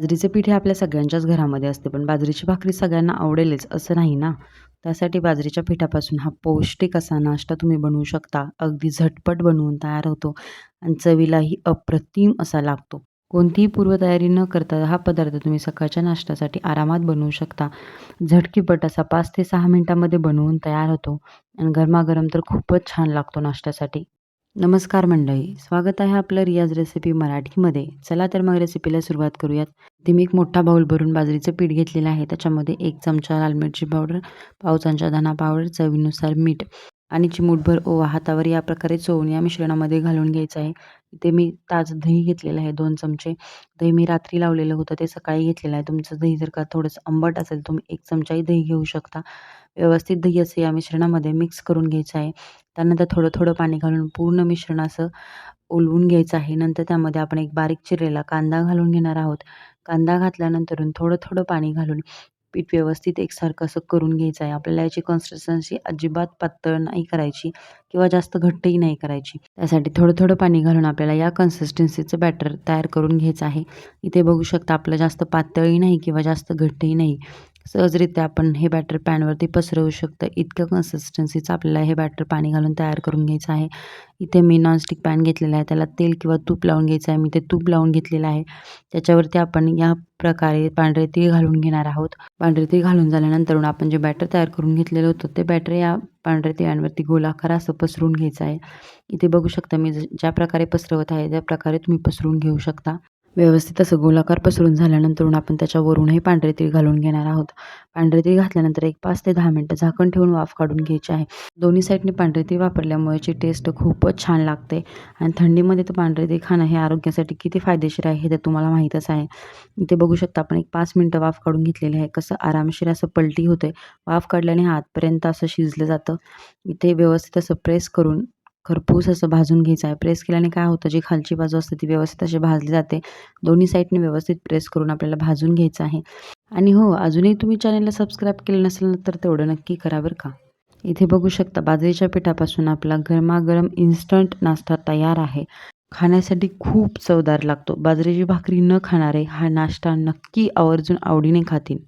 बाजरीचे पीठ हे आपल्या सगळ्यांच्याच घरामध्ये असते पण बाजरीची भाकरी सगळ्यांना आवडेलच असं नाही ना? त्यासाठी बाजरीच्या पिठापासून हा पौष्टिक असा नाश्ता तुम्ही बनवू शकता. अगदी झटपट बनवून तयार होतो आणि चवीलाही अप्रतिम असा लागतो. कोणतीही पूर्वतयारी न करता हा पदार्थ तुम्ही सकाळच्या नाश्त्यासाठी आरामात बनवू शकता. झटकीपट असा पाच ते सहा मिनटामध्ये बनवून तयार होतो आणि गरमागरम तर खूपच छान लागतो नाश्त्यासाठी. नमस्कार मंडळी स्वागत आहे आपलं रियाज रेसिपी मराठीमध्ये. चला तर मग रेसिपीला सुरुवात करूयात. ते मी एक मोठा बाऊल भरून बाजरीचं पीठ घेतलेलं आहे. त्याच्यामध्ये एक चमचा लाल मिरची पावडर पाव चमचा धना पावडर चवीनुसार मीठ. आणि चिमूटभर ओवा हातावर या प्रकारे चोळून या मिश्रणामध्ये घालून घ्यायचं आहे. इथे मी ताजं दही घेतलेलं आहे दोन चमचे. दही मी रात्री लावलेलं होतं ते सकाळी घेतलेलं आहे. तुमचं दही जर का थोडंसं आंबट असेल तुम्ही एक चमचाही दही घेऊ शकता. व्यवस्थित दही असं या मिश्रणामध्ये मिक्स करून घ्यायचं आहे. त्यानंतर थोडं थोडं पाणी घालून पूर्ण मिश्रण असं ओलवून घ्यायचं आहे. नंतर त्यामध्ये आपण एक बारीक चिरलेला कांदा घालून घेणार आहोत. कांदा घातल्यानंतरून थोडं थोडं पाणी घालून पीठ व्यवस्थित एकसारखं असं करून घ्यायचं आहे. आपल्याला याची कन्सिस्टन्सी अजिबात पातळ नाही करायची किंवा जास्त घट्टही नाही करायची. त्यासाठी थोडं थोडं पाणी घालून आपल्याला या कन्सिस्टन्सीचं बॅटर तयार करून घ्यायचं आहे. इथे बघू शकता आपलं जास्त पातळही नाही किंवा जास्त घट्टही नाही. सहजरित्या आपण हे बॅटर पॅनवरती पसरवू शकतं. इतकं कन्सिस्टन्सीचं आपल्याला हे बॅटर पाणी घालून तयार करून घ्यायचं आहे. इथे मी नॉनस्टिक पॅन घेतलेला आहे. त्याला तेल किंवा तूप लावून घ्यायचं आहे. मी ते तूप लावून घेतलेलं आहे. त्याच्यावरती आपण या प्रकारे पांढरे तीळ घालून घेणार आहोत. पांढरे तीळ घालून झाल्यानंतर आपण जे बॅटर तयार करून घेतलेलं होतं ते बॅटर या पांढऱ्या तिळांवरती गोलाकार असं पसरून घ्यायचं आहे. इथे बघू शकता मी ज्या प्रकारे पसरवत आहे त्या प्रकारे तुम्ही पसरून घेऊ शकता. व्यवस्थित असं गोलाकार पसरून झाल्यानंतर आपण त्याच्यावरूनही पांढरे तीळ घालून घेणार आहोत. पांढरे तीळ घातल्यानंतर एक पाच ते दहा मिनटं झाकण ठेवून वाफ काढून घ्यायची आहे. दोन्ही साईडने पांढरे तीळ वापरल्यामुळे याची टेस्ट खूपच छान लागते आणि थंडीमध्ये तर पांढरे तीळ खाणं हे आरोग्यासाठी किती फायदेशीर आहे हे तर तुम्हाला माहीतच आहे. इथे बघू शकता आपण एक पाच मिनटं वाफ काढून घेतलेले आहे. कसं आरामशीर असं पलटी होते वाफ काढल्याने हातपर्यंत असं शिजलं जातं. इथे व्यवस्थित असं प्रेस करून खरपूस असं भाजून घ्यायचं आहे. प्रेस केल्याने काय होतं जी खालची बाजू असते ती व्यवस्थित अशी भाजली जाते. दोन्ही साईडने व्यवस्थित प्रेस करून आपल्याला भाजून घ्यायचं आहे. आणि हो अजूनही तुम्ही चॅनलला सबस्क्राईब केलं नसेल ना तर तेवढं नक्की करा बरं का. इथे बघू शकता बाजरीच्या पिठापासून आपला गरमागरम इन्स्टंट नाश्ता तयार आहे. खाण्यासाठी खूप चवदार लागतो. बाजरीची भाकरी न खाणारे हा नाश्ता नक्की आवर्जून आवडीने खातील.